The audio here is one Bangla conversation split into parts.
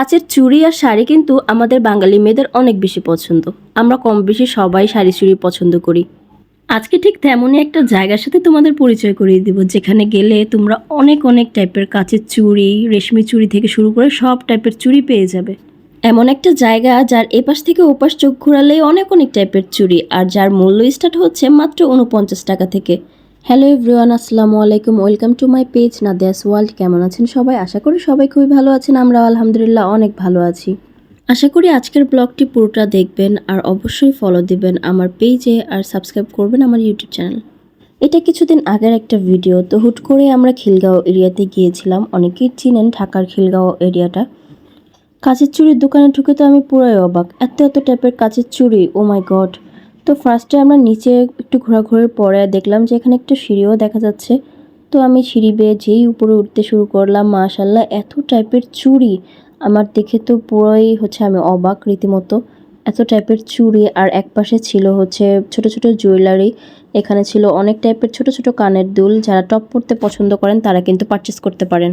কাচের চুড়ি আর শাড়ি কিন্তু আমাদের বাঙালি মেয়েদের অনেক বেশি পছন্দ। আমরা কম বেশি সবাই শাড়ি চুড়ি পছন্দ করি। আজকে ঠিক তেমনই একটা জায়গার সাথে তোমাদের পরিচয় করিয়ে দিব, যেখানে গেলে তোমরা অনেক অনেক টাইপের কাচের চুড়ি, রেশমি চুড়ি থেকে শুরু করে সব টাইপের চুড়ি পেয়ে যাবে। এমন একটা জায়গা যার এপাশ থেকে ওপাশ চোখ ঘোরালেই অনেক অনেক টাইপের চুড়ি, আর যার মূল্য স্টার্ট হচ্ছে মাত্র উনপঞ্চাশ টাকা থেকে। হ্যালো এভরিওয়ান, আসসালামু আলাইকুম। Welcome to my page Nadia's world. কেমন আছেন সবাই? আশা করি সবাই খুবই ভালো আছেন। আমরা আলহামদুলিল্লাহ অনেক ভালো আছি। আশা করি আজকের ব্লগটি পুরোটা দেখবেন আর অবশ্যই ফলো দিবেন আমার পেজে আর সাবস্ক্রাইব করবেন আমার ইউটিউব চ্যানেল এটা কিছুদিন আগের একটা ভিডিও তো হুট করে আমরা খিলগাঁও এরিয়াতে গিয়েছিলাম। অনেকেই চিনেন ঢাকার খিলগাঁও এরিয়াটা। কাঁচের চুড়ির দোকানে ঢুকে তো আমি পুরোই অবাক। এত এত টাইপের কাচের চুড়ি ও মাই গড তো ফার্স্টে আমরা নিচে একটু ঘোরাঘুরির পরে দেখলাম যে এখানে একটা সিঁড়িও দেখা যাচ্ছে। তো আমি সিঁড়ি বেয়ে যেই উপরে উঠতে শুরু করলাম মাশাল্লাহ এত টাইপের চুড়ি। আমার দেখে তো পুরোই হচ্ছে আমি অবাক রীতিমতো। এত টাইপের চুড়ি আর এক পাশে ছিল হচ্ছে ছোট ছোট জুয়েলারি এখানে ছিল অনেক টাইপের ছোট ছোট কানের দুল। যারা টপ পরতে পছন্দ করেন, তারা কিন্তু পারচেস করতে পারেন।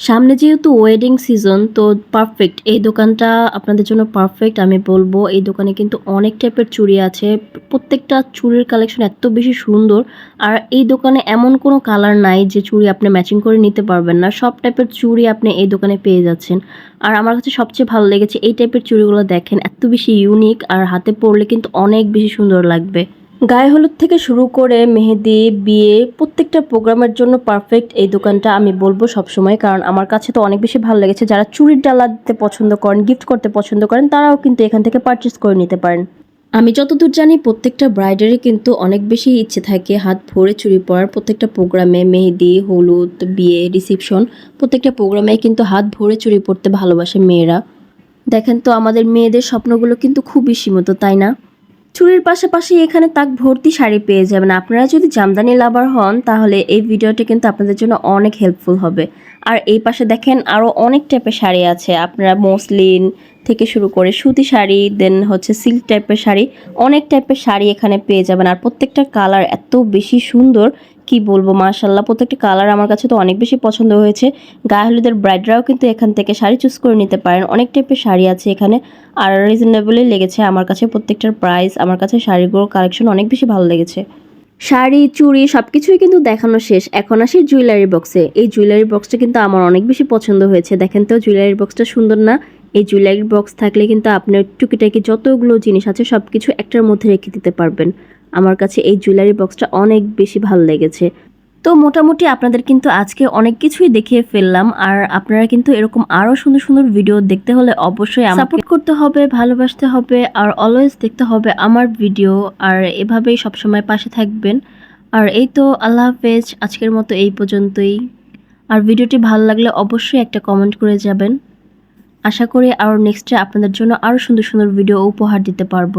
সামনে যেহেতু ওয়েডিং সিজন তো পারফেক্ট এই দোকানটা আপনাদের জন্য পারফেক্ট আমি বলব। এই দোকানে কিন্তু অনেক টাইপের চুড়ি আছে। প্রত্যেকটা চুড়ির কালেকশন এত বেশি সুন্দর। আর এই দোকানে এমন কোনো কালার নাই যে চুড়ি আপনি ম্যাচিং করে নিতে পারবেন না। সব টাইপের চুড়ি আপনি এই দোকানে পেয়ে যাচ্ছেন। আর আমার কাছে সবচেয়ে ভালো লেগেছে, এই টাইপের চুড়িগুলো দেখেন, এত বেশি ইউনিক আর হাতে পরলে কিন্তু অনেক বেশি সুন্দর লাগবে। গায়ে হলুদ থেকে শুরু করে মেহেদি, বিয়ে, প্রত্যেকটা প্রোগ্রামের জন্য পারফেক্ট এই দোকানটা আমি বলব সবসময়। কারণ আমার কাছে তো অনেক বেশি ভালো লেগেছে। যারা চুরির ডালা দিতে পছন্দ করেন গিফট করতে পছন্দ করেন, তারাও কিন্তু এখান থেকে পারচেস করে নিতে পারেন। আমি যতদূর জানি, প্রত্যেকটা ব্রাইডারই কিন্তু অনেক বেশি ইচ্ছে থাকে। হাত ভরে চুরি পরার প্রত্যেকটা প্রোগ্রামে মেহেদি, হলুদ, বিয়ে রিসিপশন প্রত্যেকটা প্রোগ্রামে কিন্তু হাত ভরে চুরি পরতে ভালোবাসে মেয়েরা। দেখেন তো, আমাদের মেয়েদের স্বপ্নগুলো কিন্তু খুবই সীমিত, তাই না? চুরির পাশাপাশি এখানে তাক ভর্তি শাড়ি পেয়ে যাবেন। আপনারা যদি জামদানি লাভার হন, তাহলে এই ভিডিওটি কিন্তু আপনাদের জন্য অনেক হেল্পফুল হবে। আর এই পাশে দেখেন আরও অনেক টাইপের শাড়ি আছে। আপনারা মসলিন থেকে শুরু করে সুতি শাড়ি দেন হচ্ছে সিল্ক টাইপের শাড়ি, অনেক টাইপের শাড়ি এখানে পেয়ে যাবেন। আর প্রত্যেকটা কালার এত বেশি সুন্দর কি বলব মাশাল্লাহ প্রত্যেকটা কালার আমার কাছে তো অনেক বেশি পছন্দ হয়েছে। গায়ে হলুদের ব্রাইডরাও কিন্তু এখান থেকে শাড়ি চুজ করে নিতে পারেন। অনেক টাইপের শাড়ি আছে এখানে। আর রিজনেবলই লেগেছে আমার কাছে প্রত্যেকটার প্রাইস আমার কাছে শাড়িগুলোর কালেকশন অনেক বেশি ভালো লেগেছে। শাড়ি, চুড়ি সব কিছুই কিন্তু দেখানো শেষ। এখন আসি জুয়েলারি বক্সে এই জুয়েলারি বক্সটা কিন্তু আমার অনেক বেশি পছন্দ হয়েছে। দেখেন তো জুয়েলারি বক্সটা সুন্দর না? এই জুয়েলারি বক্স থাকলে কিন্তু আপনার টুকিটাকি যতগুলো জিনিস আছে সব কিছু একটার মধ্যে রেখে দিতে পারবেন। আমার কাছে এই জুয়েলারি বক্সটা অনেক বেশি ভালো লেগেছে। তো মোটামুটি আপনাদের কিন্তু আজকে অনেক কিছুই দেখিয়ে ফেললাম, আর আপনারা কিন্তু এরকম আরও সুন্দর সুন্দর ভিডিও দেখতে হলে অবশ্যই সাপোর্ট করতে হবে, ভালোবাসতে হবে, আর অলওয়েজ দেখতে হবে আমার ভিডিও আর এভাবেই সবসময় পাশে থাকবেন। আর এই তো আল্লাহ হাফেজ, আজকের মতো এই পর্যন্তই। আর ভিডিওটি ভালো লাগলে অবশ্যই একটা কমেন্ট করে যাবেন। আশা করি আরও নেক্সটে আপনাদের জন্য আরও সুন্দর সুন্দর ভিডিও উপহার দিতে পারব।